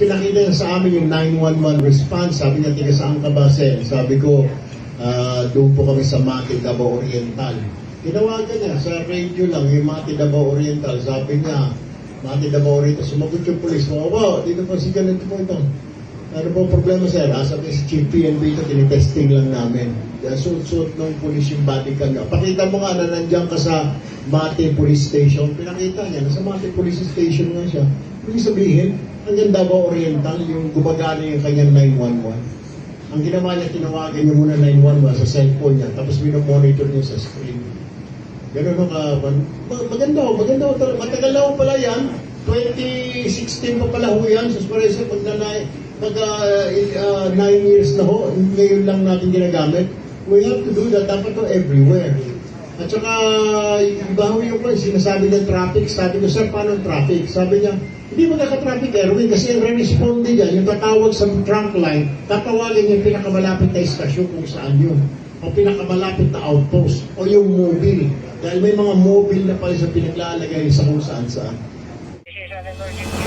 pinakita niya sa amin yung 911 response. Sabi niya, tiga saan ka ba, Sen? Sabi ko, ah, doon po kami sa Mati, Davao Oriental. Tinawagan niya sa radio lang, yung Mati, Davao Oriental. Sabi niya, Mati, Davao Oriental. Sumagot yung polis. Wow, wow, dito po si ganito po ito. Ano po problema, sir? Asa ko si Chief PNB ito, tinitesting lang namin. Kaya suot-suot ng polis yung body cam niya. Pakita mo nga na nandiyan ka sa Mati Police Station. Pinakita niya, nasa Mati Police Station nga siya. Ibig sabihin, hanggang Davao Oriental, yung gumagana yung kanyang 911. Ang ginawa niya, tinawagan niya muna 911 sa cellphone niya, tapos minomonitor niya sa screen. Ganun ho ka, ma- maganda ho, maganda ho. talaga. Matagal na ho pala yan. 2016 pa pala ho yan. Sa Suarez, pag na pag 9 years na ho, ngayon lang natin ginagamit. We have to do that. Dapat to everywhere. At saka, iba ho yung kung sinasabi ng traffic. Sabi ko, sir, paano traffic? Sabi niya, hindi mo naka-traffic, Erwin, kasi ang re-responde niya, yung tatawag sa trunk line, tatawagin yung pinakamalapit na istasyon kung saan yun. O pinakamalapit na outpost. O yung mobile. Dahil may mga mobile na pala sa pinaglalagay sa kung saan saan. This is an emergency.